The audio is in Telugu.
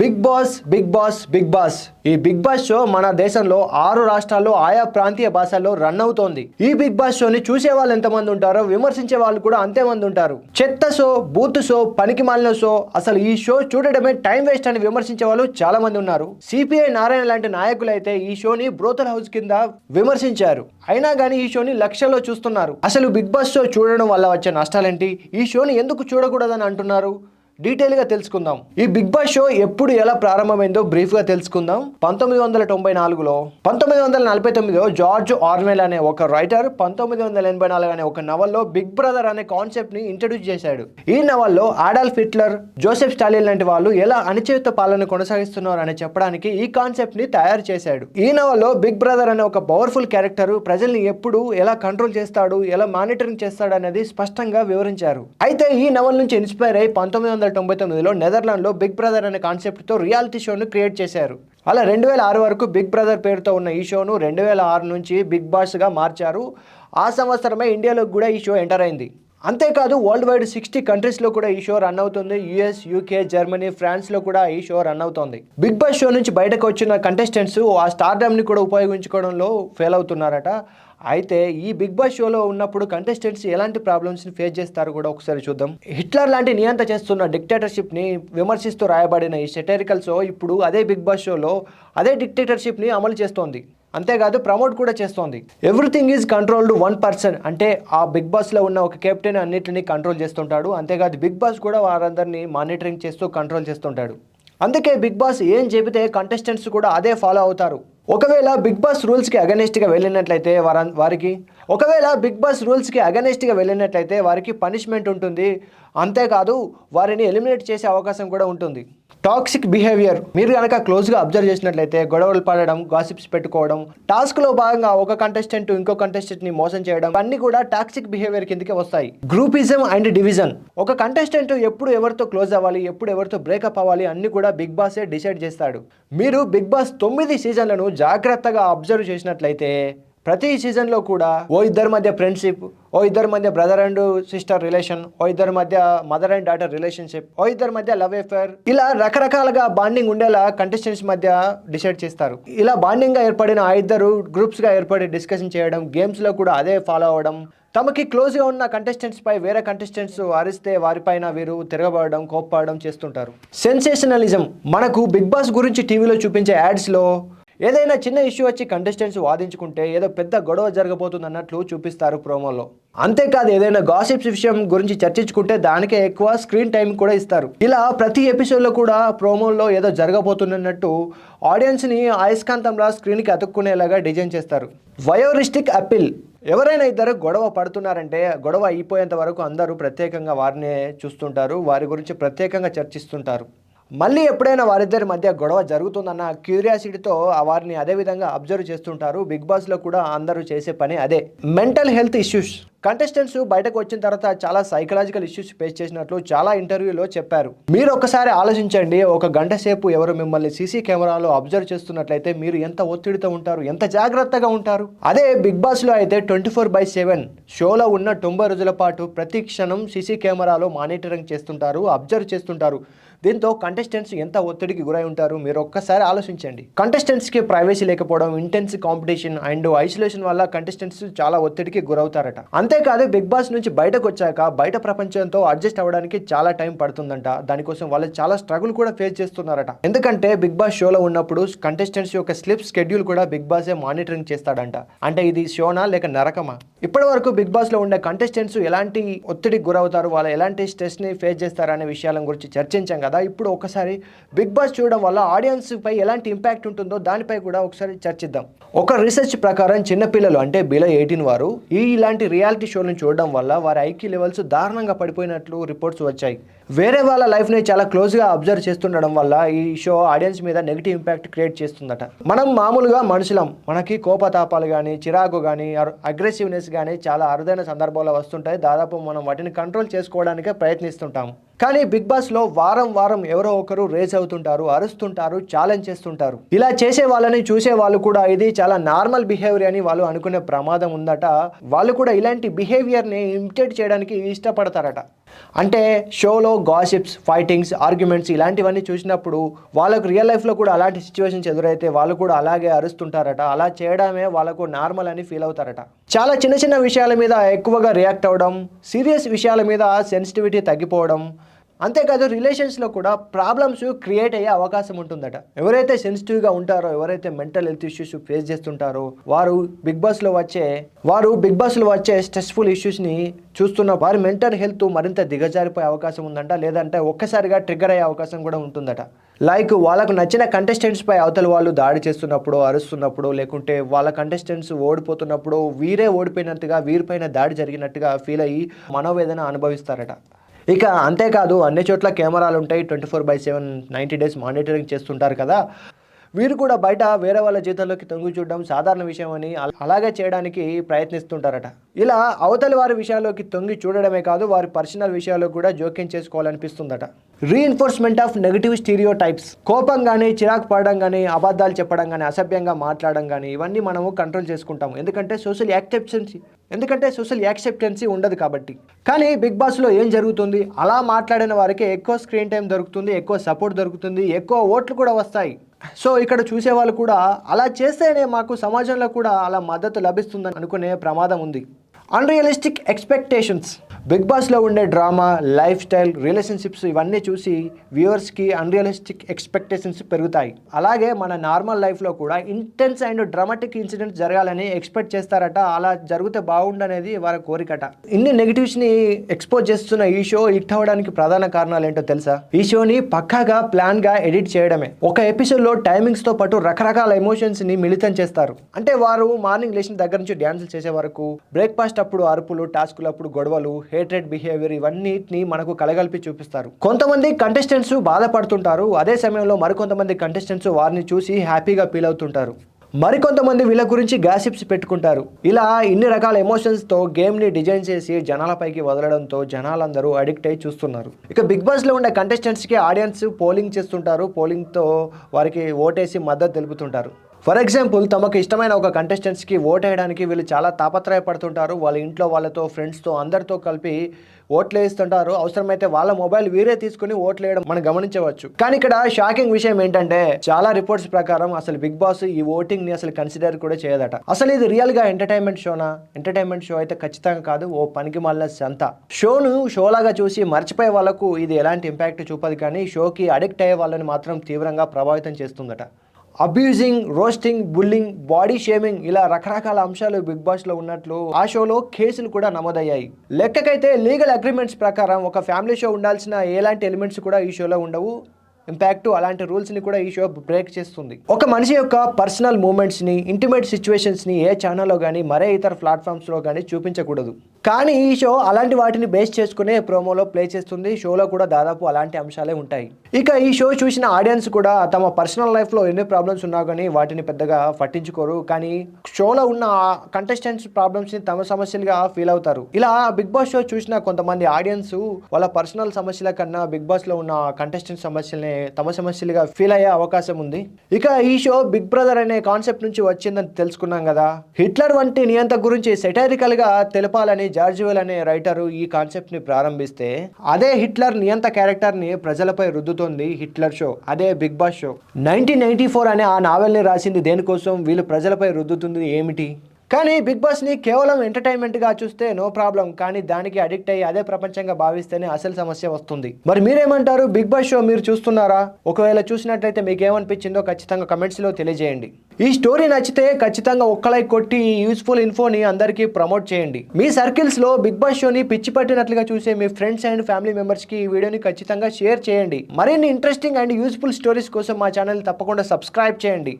Big boss big boss big boss. ఈ బిగ్ బాస్ షో మన దేశంలో ఆరు రాష్ట్రాల్లో ఆయా ప్రాంతీయ భాషల్లో రన్ అవుతోంది. ఈ బిగ్ బాస్ షోని చూసే వాళ్ళు ఎంతమంది ఉంటారో విమర్శించే వాళ్ళు కూడా అంతే మంది ఉంటారు. చెత్త షో బూత్ షో పనికి మాలిన షో అసలు ఈ షో చూడడమే టైం వేస్ట్ అని విమర్శించే వాళ్ళు చాలా మంది ఉన్నారు. సిపిఐ నారాయణ లాంటి నాయకులు అయితే ఈ షోని బ్రోతల్ హౌస్ కింద విమర్శించారు. అయినా కానీ ఈ షోని లక్షల్లో చూస్తున్నారు. అసలు బిగ్ బాస్ షో చూడడం వల్ల వచ్చే నష్టాలేంటి? ఈ షోని ఎందుకు చూడకూడదని అంటున్నారు? డీటెయిల్గా తెలుసుకుందాం. ఈ బిగ్ బాస్ షో ఎప్పుడు ఎలా ప్రారంభమైందో బ్రీఫ్గా తెలుసుకుందాం. పంతొమ్మిది వందల తొంభై నాలుగులో పంతొమ్మిది వందల నలభై తొమ్మిదిలో జార్జ్ ఆర్వెల్ అనే ఒక రైటర్ పంతొమ్మిది వందల ఎనభై నాలుగు అనే ఒక నవల్లో బిగ్ బ్రదర్ అనే కాన్సెప్ట్ని ఇంట్రడ్యూస్ చేశాడు. ఈ నవల్లో ఆడాల్ఫ్ హిట్లర్ జోసెఫ్ స్టాలిన్ లాంటి వాళ్ళు ఎలా అణచివేత పాలన కొనసాగిస్తున్నారు అని చెప్పడానికి ఈ కాన్సెప్ట్ని తయారు చేశాడు. ఈ నవల్లో బిగ్ బ్రదర్ అనే ఒక పవర్ఫుల్ క్యారెక్టర్ ప్రజల్ని ఎప్పుడు ఎలా కంట్రోల్ చేస్తాడు ఎలా మానిటరింగ్ చేస్తాడు అనేది స్పష్టంగా వివరించారు. అయితే ఈ నవల్ నుంచి ఇన్స్పైర్ అయి పంతొమ్మిది వందల తొంభై తొమ్మిదిలో నెదర్లాండ్లో బిగ్ బ్రదర్ అనే కాన్సెప్ట్తో రియాలిటీ షోను క్రియేట్ చేశారు. అలా రెండు వేల ఆరు వరకు బిగ్ బ్రదర్ పేరుతో ఉన్న ఈ షోను రెండు వేల ఆరు నుంచి బిగ్ బాస్గా మార్చారు. ఆ సంవత్సరమే ఇండియాలో కూడా ఈ షో ఎంటర్ అయింది. అంతేకాదు వరల్డ్ వైడ్ సిక్స్టీ కంట్రీస్లో కూడా ఈ షో రన్ అవుతుంది. యుఎస్ యూకే జర్మనీ ఫ్రాన్స్లో కూడా ఈ షో రన్ అవుతుంది. బిగ్ బాస్ షో నుంచి బయటకు వచ్చిన కంటెస్టెంట్స్ ఆ స్టార్డమ్ని కూడా ఉపయోగించుకోవడంలో ఫెయిల్ అవుతున్నారట. అయితే ఈ బిగ్ బాస్ షోలో ఉన్నప్పుడు కంటెస్టెంట్స్ ఎలాంటి ప్రాబ్లమ్స్ని ఫేస్ చేస్తారు కూడా ఒకసారి చూద్దాం. హిట్లర్ లాంటి నియంత చేస్తున్న డిక్టేటర్షిప్ని విమర్శిస్తూ రాయబడిన ఈ సెటరికల్ షో ఇప్పుడు అదే బిగ్ బాస్ షోలో అదే డిక్టేటర్షిప్ని అమలు చేస్తోంది. అంతేకాదు ప్రమోట్ కూడా చేస్తోంది. Everything is controlled one person అంటే ఆ బిగ్ బాస్లో ఉన్న ఒక కెప్టెన్ అన్నిటినీ కంట్రోల్ చేస్తుంటాడు. అంతేకాదు బిగ్ బాస్ కూడా వారందరినీ మానిటరింగ్ చేస్తూ కంట్రోల్ చేస్తుంటాడు. అందుకే బిగ్ బాస్ ఏం చెబితే కంటెస్టెంట్స్ కూడా అదే ఫాలో అవుతారు. ఒకవేళ బిగ్ బాస్ రూల్స్కి అగనెస్ట్గా వెళ్ళినట్లయితే వార వారికి ఒకవేళ బిగ్ బాస్ రూల్స్కి అగనెస్ట్గా వెళ్ళినట్లయితే వారికి పనిష్మెంట్ ఉంటుంది. అంతేకాదు వారిని ఎలిమినేట్ చేసే అవకాశం కూడా ఉంటుంది. టాక్సిక్ బిహేవియర్ మీరు కనుక క్లోజ్గా అబ్జర్వ్ చేసినట్లయితే గొడవలు పడడం గాసిప్స్ పెట్టుకోవడం టాస్క్లో భాగంగా ఒక కంటెస్టెంట్ ఇంకో కంటెస్టెంట్ని మోసం చేయడం అన్ని కూడా టాక్సిక్ బిహేవియర్ కిందకి వస్తాయి. గ్రూపిజం అండ్ డివిజన్ ఒక కంటెస్టెంట్ ఎప్పుడు ఎవరితో క్లోజ్ అవ్వాలి ఎప్పుడు ఎవరితో బ్రేకప్ అవ్వాలి అన్ని కూడా బిగ్ బాసే డిసైడ్ చేస్తాడు. మీరు బిగ్ బాస్ తొమ్మిది సీజన్లను జాగ్రత్తగా అబ్జర్వ్ చేసినట్లయితే ప్రతి సీజన్లో కూడా ఓ ఇద్దరి మధ్య ఫ్రెండ్షిప్ ఓ ఇద్దరి మధ్య బ్రదర్ అండ్ సిస్టర్ రిలేషన్ ఓ ఇద్దరి మధ్య మదర్ అండ్ డాటర్ రిలేషన్షిప్ ఓ ఇద్దరి మధ్య లవ్ అఫేర్ ఇలా రకరకాలుగా బాండింగ్ ఉండేలా కంటెస్టెంట్స్ మధ్య డిసైడ్ చేస్తారు. ఇలా బాండింగ్గా ఏర్పడిన ఆ ఇద్దరు గ్రూప్స్గా ఏర్పడి డిస్కషన్ చేయడం గేమ్స్లో కూడా అదే ఫాలో అవ్వడం తమకి క్లోజ్గా ఉన్న కంటెస్టెంట్స్ పై వేరే కంటెస్టెంట్స్ అరిస్తే వారిపైన వీరు తిరగబడడం కోప్పడడం చేస్తుంటారు. సెన్సేషనలిజం మనకు బిగ్ బాస్ గురించి టీవీలో చూపించే యాడ్స్లో ఏదైనా చిన్న ఇష్యూ వచ్చి కంటెస్టెంట్స్ వాదించుకుంటే ఏదో పెద్ద గొడవ జరగబోతుంది అన్నట్లు చూపిస్తారు ప్రోమోలో. అంతేకాదు ఏదైనా గాసిప్స్ విషయం గురించి చర్చించుకుంటే దానికే ఎక్కువ స్క్రీన్ టైం కూడా ఇస్తారు. ఇలా ప్రతి ఎపిసోడ్లో కూడా ప్రోమోల్లో ఏదో జరగబోతున్నట్టు ఆడియన్స్ని అయస్కాంతంలా స్క్రీన్కి అతుక్కునేలాగా డిజైన్ చేస్తారు. వయోరిస్టిక్ అప్పిల్ ఎవరైనా ఇద్దరు గొడవ పడుతున్నారంటే గొడవ అయిపోయేంత వరకు అందరూ ప్రత్యేకంగా వారినే చూస్తుంటారు. వారి గురించి ప్రత్యేకంగా చర్చిస్తుంటారు. మళ్ళీ ఎప్పుడైనా వారిద్దరి మధ్య గొడవ జరుగుతుందన్న క్యూరియాసిటీతో వారిని అదే విధంగా అబ్జర్వ్ చేస్తుంటారు. బిగ్ బాస్లో కూడా అందరూ చేసే పని అదే. Mental health issues. కంటెస్టెంట్స్ బయటకు వచ్చిన తర్వాత చాలా సైకలాజికల్ ఇష్యూస్ ఫేస్ చేసినట్లు చాలా ఇంటర్వ్యూలో చెప్పారు. మీరు ఒకసారి ఆలోచించండి. ఒక గంట సేపు ఎవరు మిమ్మల్ని సీసీ కెమెరాలో అబ్జర్వ్ చేస్తున్నట్లయితే మీరు ఎంత ఒత్తిడితో ఉంటారు? ఎంత జాగ్రత్తగా ఉంటారు? అదే బిగ్ బాస్లో అయితే ట్వంటీ ఫోర్ బై సెవెన్ షోలో ఉన్న తొంభై రోజుల పాటు ప్రతి క్షణం సీసీ కెమెరాలో మానిటరింగ్ చేస్తుంటారు అబ్జర్వ్ చేస్తుంటారు. దీంతో కంటెస్టెంట్స్ ఎంత ఒత్తిడికి గురై ఉంటారు మీరు ఒక్కసారి ఆలోచించండి. కంటెస్టెంట్స్కి ప్రైవసీ లేకపోవడం ఇంటెన్స్ కాంపిటీషన్ అండ్ ఐసోలేషన్ వల్ల కంటెస్టెంట్స్ చాలా ఒత్తిడికి గురవుతారట. అంతేకాదు బిగ్ బాస్ నుంచి బయటకు వచ్చాక బయట ప్రపంచంతో అడ్జస్ట్ అవ్వడానికి చాలా టైం పడుతుందంట. దానికోసం వాళ్ళు చాలా స్ట్రగుల్ కూడా ఫేస్ చేస్తున్నారట. ఎందుకంటే బిగ్ బాస్ షోలో ఉన్నప్పుడు కంటెస్టెంట్స్ యొక్క స్లిప్ షెడ్యూల్ కూడా బిగ్ బాసే మానిటరింగ్ చేస్తాడంట. అంటే ఇది షోనా లేక నరకమా? ఇప్పటి వరకు బిగ్ బాస్లో ఉండే కంటెస్టెంట్స్ ఎలాంటి ఒత్తిడికి గురవుతారు? వాళ్ళు ఎలాంటి స్ట్రెస్ని ఫేస్ చేస్తారు అనే విషయాల గురించి చర్చించాం కదా. ఇప్పుడు ఒకసారి బిగ్ బాస్ చూడడం వల్ల ఆడియన్స్ పై ఎలాంటి ఇంపాక్ట్ ఉంటుందో దానిపై కూడా ఒకసారి చర్చిద్దాం. ఒక రీసెర్చ్ ప్రకారం చిన్నపిల్లలు అంటే బిలో ఎయిటీన్ వారు ఈ ఇలాంటి రియాలిటీ షోలను చూడడం వల్ల వారి ఐక్యూ లెవెల్స్ దారుణంగా పడిపోయినట్లు రిపోర్ట్స్ వచ్చాయి. వేరే వాళ్ళ లైఫ్ని చాలా క్లోజ్గా అబ్జర్వ్ చేస్తుండడం వల్ల ఈ షో ఆడియన్స్ మీద నెగిటివ్ ఇంపాక్ట్ క్రియేట్ చేస్తుందట. మనం మామూలుగా మనుషులం. మనకి కోపతాపాలు కానీ చిరాకు కానీ అగ్రెసివ్నెస్ కానీ చాలా అరుదైన సందర్భాల్లో వస్తుంటాయి. దాదాపు మనం వాటిని కంట్రోల్ చేసుకోవడానికే ప్రయత్నిస్తుంటాము. కానీ బిగ్ బాస్లో వారం వారం ఎవరో ఒకరు రేస్ అవుతుంటారు అరుస్తుంటారు ఛాలెంజ్ చేస్తుంటారు. ఇలా చేసే వాళ్ళని చూసే వాళ్ళు కూడా ఇది చాలా నార్మల్ బిహేవియర్ అని వాళ్ళు అనుకునే ప్రమాదం ఉందట. వాళ్ళు కూడా ఇలాంటి బిహేవియర్ని ఇమిటేట్ చేయడానికి ఇష్టపడతారట. అంటే షోలో గాసిప్స్ ఫైటింగ్స్ ఆర్గ్యుమెంట్స్ ఇలాంటివన్నీ చూసినప్పుడు వాళ్ళకు రియల్ లైఫ్లో కూడా అలాంటి సిచ్యువేషన్స్ ఎదురైతే వాళ్ళు కూడా అలాగే అరుస్తుంటారట. అలా చేయడమే వాళ్ళకు నార్మల్ అని ఫీల్ అవుతారట. చాలా చిన్న చిన్న విషయాల మీద ఎక్కువగా రియాక్ట్ అవ్వడం సీరియస్ విషయాల మీద సెన్సిటివిటీ తగ్గిపోవడం అంతేకాదు రిలేషన్స్లో కూడా ప్రాబ్లమ్స్ క్రియేట్ అయ్యే అవకాశం ఉంటుందట. ఎవరైతే సెన్సిటివ్గా ఉంటారో ఎవరైతే మెంటల్ హెల్త్ ఇష్యూస్ ఫేస్ చేస్తుంటారో వారు బిగ్ బాస్లో వచ్చే వారు బిగ్ బాస్లో వచ్చే స్ట్రెస్ఫుల్ ఇష్యూస్ని చూస్తున్న వారి మెంటల్ హెల్త్ మరింత దిగజారిపోయే అవకాశం ఉందంట. లేదంటే ఒక్కసారిగా ట్రిగ్గర్ అయ్యే అవకాశం కూడా ఉంటుందట. లైక్ వాళ్ళకు నచ్చిన కంటెస్టెంట్స్ పై అవతల వాళ్ళు దాడి చేస్తున్నప్పుడు అరుస్తున్నప్పుడు లేకుంటే వాళ్ళ కంటెస్టెంట్స్ ఓడిపోతున్నప్పుడు వీరే ఓడిపోయినట్టుగా వీరిపైన దాడి జరిగినట్టుగా ఫీల్ అయ్యి మనోవేదన అనుభవిస్తారట. ఇక అంతేకాదు అన్ని చోట్ల కెమెరాలు ఉంటాయి twenty four by seven ninety days monitoring చేస్తుంటారు కదా. వీరు కూడా బయట వేరే వాళ్ళ జీతంలోకి తొంగి చూడడం సాధారణ విషయం అని అలాగే చేయడానికి ప్రయత్నిస్తుంటారట. ఇలా అవతలి వారి విషయాల్లోకి తొంగి చూడడమే కాదు వారి పర్సనల్ విషయాల్లో కూడా జోక్యం చేసుకోవాలనిపిస్తుందట. Reinforcement of negative stereotypes కోపం కానీ చిరాకు పడడం కానీ అబద్ధాలు చెప్పడం కానీ అసభ్యంగా మాట్లాడడం కానీ ఇవన్నీ మనము కంట్రోల్ చేసుకుంటాము. ఎందుకంటే సోషల్ యాక్సెప్టెన్సీ ఎందుకంటే సోషల్ యాక్సెప్టెన్సీ ఉండదు కాబట్టి. కానీ బిగ్ బాస్లో ఏం జరుగుతుంది? అలా మాట్లాడిన వారికి ఎక్కువ స్క్రీన్ టైం దొరుకుతుంది ఎక్కువ సపోర్ట్ దొరుకుతుంది ఎక్కువ ఓట్లు కూడా వస్తాయి. సో ఇక్కడ చూసే వాళ్ళు కూడా అలా చేస్తేనే మాకు సమాజంలో కూడా అలా మద్దతు లభిస్తుందని అనుకునే ప్రమాదం ఉంది. అన్రియలిస్టిక్ ఎక్స్పెక్టేషన్స్ బిగ్ బాస్లో ఉండే డ్రామా లైఫ్ స్టైల్ రిలేషన్షిప్స్ ఇవన్నీ చూసి వ్యూవర్స్కి అన్రియలిస్టిక్ ఎక్స్పెక్టేషన్స్ పెరుగుతాయి. అలాగే మన నార్మల్ లైఫ్లో కూడా ఇంటెన్స్ అండ్ డ్రామాటిక్ ఇన్సిడెంట్స్ జరగాలని ఎక్స్పెక్ట్ చేస్తారట. అలా జరిగితే బాగుండనేది వారి కోరికట. ఇన్ని నెగిటివ్స్ని ఎక్స్పోజ్ చేస్తున్న ఈ షో హిట్ అవ్వడానికి ప్రధాన కారణాలు ఏంటో తెలుసా? ఈ షోని పక్కాగా ప్లాన్గా ఎడిట్ చేయడమే. ఒక ఎపిసోడ్లో టైమింగ్స్తో పాటు రకరకాల ఎమోషన్స్ని మిళితం చేస్తారు. అంటే వారు మార్నింగ్ లేచిన దగ్గర నుంచి డ్యాన్సులు చేసే వరకు బ్రేక్ఫాస్ట్ అప్పుడు అరుపులు టాస్కులు అప్పుడు గొడవలు హేట్రెడ్ బిహేవియర్ ఇవన్నిటిని మనకు కలగలిపి చూపిస్తారు. కొంతమంది కంటెస్టెంట్స్ బాధపడుతుంటారు. అదే సమయంలో మరికొంతమంది కంటెస్టెంట్స్ వారిని చూసి హ్యాపీగా ఫీల్ అవుతుంటారు. మరికొంతమంది వీళ్ళ గురించి గ్యాసిప్స్ పెట్టుకుంటారు. ఇలా ఇన్ని రకాల ఎమోషన్స్తో గేమ్ని డిజైన్ చేసి జనాలపైకి వదలడంతో జనాలందరూ అడిక్ట్ అయి చూస్తున్నారు. ఇక బిగ్ బాస్లో ఉండే కంటెస్టెంట్స్కి ఆడియన్స్ పోలింగ్ చేస్తుంటారు. పోలింగ్తో వారికి ఓటేసి మద్దతు తెలుపుతుంటారు. ఫర్ ఎగ్జాంపుల్ తమకు ఇష్టమైన ఒక కంటెస్టెంట్స్కి ఓట్ వేయడానికి వీళ్ళు చాలా తాపత్రయపడుతుంటారు. వాళ్ళ ఇంట్లో వాళ్ళతో ఫ్రెండ్స్తో అందరితో కలిపి ఓట్లు వేస్తుంటారు. అవసరమైతే వాళ్ళ మొబైల్ వీరే తీసుకుని ఓట్లు వేయడం మనం గమనించవచ్చు. కానీ ఇక్కడ షాకింగ్ విషయం ఏంటంటే చాలా రిపోర్ట్స్ ప్రకారం అసలు బిగ్ బాస్ ఈ ఓటింగ్ని అసలు కన్సిడర్ కూడా చేయదట. అసలు ఇది రియల్గా ఎంటర్టైన్మెంట్ షోనా ఎంటర్టైన్మెంట్ షో అయితే ఖచ్చితంగా కాదు. ఓ పనికి మళ్ళీ సంత. షోను షోలాగా చూసి మర్చిపోయే వాళ్ళకు ఇది ఎలాంటి ఇంపాక్ట్ చూపదు కానీ షోకి అడిక్ట్ అయ్యే వాళ్ళని మాత్రం తీవ్రంగా ప్రభావితం చేస్తుందట. Abusing roasting bullying body shaming ఇలా రకరకాల అంశాలు బిగ్ బాస్లో ఉన్నట్లు ఆ షోలో కేసులు కూడా నమోదయ్యాయి. లెక్కకైతే లీగల్ అగ్రిమెంట్స్ ప్రకారం ఒక ఫ్యామిలీ షో ఉండాల్సిన ఎలాంటి ఎలిమెంట్స్ కూడా ఈ షోలో ఉండవు. ఇంపాక్ట్ అలాంటి రూల్స్ని కూడా ఈ షో బ్రేక్ చేస్తుంది. ఒక మనిషి యొక్క పర్సనల్ మూమెంట్స్ని ఇంటిమేట్ సిచ్యువేషన్స్ని ఏ ఛానల్లో కానీ మరే ఇతర ప్లాట్ఫామ్స్లో కానీ చూపించకూడదు. కానీ ఈ షో అలాంటి వాటిని బేస్ చేసుకునే ప్రోమోలో ప్లే చేస్తుంది. షోలో కూడా దాదాపు అలాంటి అంశాలే ఉంటాయి. ఇక ఈ షో చూసిన ఆడియన్స్ కూడా తమ పర్సనల్ లైఫ్లో ఎన్ని ప్రాబ్లమ్స్ ఉన్నా కానీ వాటిని పెద్దగా పట్టించుకోరు. కానీ షోలో ఉన్న కంటెస్టెంట్స్ ప్రాబ్లమ్స్ని తమ సమస్యలుగా ఫీల్ అవుతారు. ఇలా బిగ్ బాస్ షో చూసిన కొంతమంది ఆడియన్స్ వాళ్ళ పర్సనల్ సమస్యల కన్నా బిగ్ బాస్లో ఉన్న కంటెస్టెంట్ సమస్యల్ని తమ సమస్యలుగా ఫీల్ అయ్యే అవకాశం ఉంది. ఇక ఈ షో బిగ్ బ్రదర్ అనే కాన్సెప్ట్ నుంచి వచ్చిందని తెలుసుకున్నాం కదా. హిట్లర్ వంటి నియంత గురించి సెటైరికల్గా తెలపాలని జార్జివెల్ అనే రైటర్ ఈ కాన్సెప్ట్ని ప్రారంభిస్తే అదే హిట్లర్ నియంత క్యారెక్టర్ని ప్రజలపై రుద్దుతోంది హిట్లర్ షో అదే big boss show. Nineteen ninety four అనే ఆ నావెల్ని రాసింది దేనికోసం? వీళ్ళు ప్రజలపై రుద్దుతుంది ఏమిటి? కానీ బిగ్ బాస్ని కేవలం ఎంటర్టైన్మెంట్గా చూస్తే నో ప్రాబ్లం కానీ దానికి అడిక్ట్ అయ్యి అదే ప్రపంచంగా భావిస్తేనే అసలు సమస్య వస్తుంది. మరి మీరేమంటారు? బిగ్ బాస్ షో మీరు చూస్తున్నారా? ఒకవేళ చూసినట్లయితే మీకు ఏమనిపించిందో ఖచ్చితంగా కమెంట్స్లో తెలియజేయండి. ఈ స్టోరీ నచ్చితే ఖచ్చితంగా ఒక్క లైక్ కొట్టి ఈ యూస్ఫుల్ ఇన్ఫోని అందరికీ ప్రమోట్ చేయండి. మీ సర్కిల్స్లో బిగ్ బాస్ షోని పిచ్చి పట్టినట్లుగా చూసే మీ ఫ్రెండ్స్ అండ్ ఫ్యామిలీ మెంబర్స్కి ఈ వీడియోని ఖచ్చితంగా షేర్ చేయండి. మరిన్ని ఇంట్రెస్టింగ్ అండ్ యూస్ఫుల్ స్టోరీస్ కోసం మా ఛానల్ తప్పకుండా సబ్స్క్రైబ్ చేయండి.